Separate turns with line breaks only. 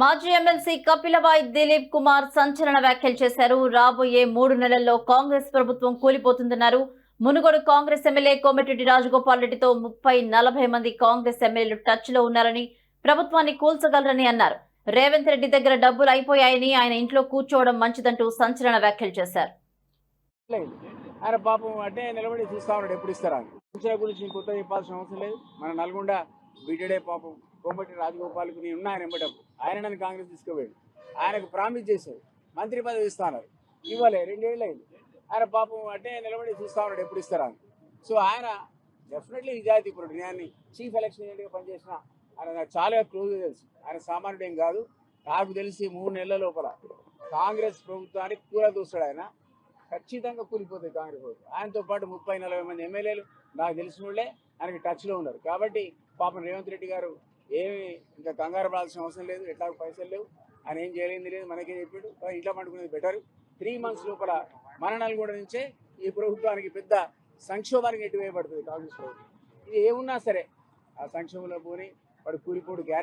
మాజీ ఎమ్మెల్సీ కపిలబాయ్ దిలీప్ కుమార్ సంచలన వ్యాఖ్యలు చేశారు. రాబోయే మూడు నెలల్లో కాంగ్రెస్ ప్రభుత్వం కూలిపోతుందన్నారు. మునుగోడు కాంగ్రెస్ ఎమ్మెల్యే కోమటిరెడ్డి రాజగోపాల్ రెడ్డితో ముప్పై నలభై మంది కాంగ్రెస్ ఎమ్మెల్యేలు టచ్లో ఉన్నారని ప్రభుత్వాన్ని కూల్చగలరని అన్నారు. రేవంత్ రెడ్డి దగ్గర డబ్బులు అయిపోయాయని ఆయన ఇంట్లో కూర్చోవడం మంచిదంటూ సంచలన వ్యాఖ్యలు చేశారు.
ఆయన పాపం అంటే నిలబడి చూస్తా ఉన్నాడు ఎప్పుడు ఇస్తారా? గురించి కొత్త చెప్పాల్సిన అవసరం లేదు. మన నల్గొండ బీటెడే పాపం కోమటి రాజగోపాల్కి నేను ఉన్నా ఆయన ఆయన నన్ను కాంగ్రెస్ తీసుకుపోయాడు. ఆయనకు ప్రామిస్ చేశాడు. మంత్రి పదవి ఇస్తాన్నారు ఇవ్వలే రెండేళ్ళు అయింది. ఆయన పాపం అంటే నిలబడి చూస్తా ఉన్నాడు ఎప్పుడు ఇస్తారా సో ఆయన డెఫినెట్లీ నిజాయితీపరుడు నేను చీఫ్ ఎలక్షన్ ఏజెంట్గా పనిచేసిన ఆయన నాకు చాలా క్లోజ్గా తెలుసు. ఆయన సామాన్యుడు ఏం కాదు. నాకు తెలిసి మూడు నెలల లోపల కాంగ్రెస్ ప్రభుత్వానికి కూర దూస్తాడు ఆయన. ఖచ్చితంగా కూలిపోతుంది కాంగ్రెస్ ప్రభుత్వం ఆయనతో పాటు ముప్పై నలభై మంది ఎమ్మెల్యేలు నాకు తెలిసిన వాళ్ళే ఆయనకి టచ్లో ఉన్నారు. కాబట్టి పాపం రేవంత్ రెడ్డి గారు ఏమి ఇంకా కంగారు పడాల్సిన అవసరం లేదు ఎట్లా పైసలు లేవు ఆయన ఏం చేయలేదు లేదు మనకే చెప్పాడు ఇంట్లో పండుకునేది బెటర్. త్రీ మంత్స్ లోపల మన నల్గొండ నుంచే ఈ ప్రభుత్వానికి పెద్ద సంక్షోభానికి ఎటువేయబడుతుంది కాంగ్రెస్ ప్రభుత్వం. ఇది ఏమున్నా సరే ఆ సంక్షోభంలో పోని వాడు కూలిపోడు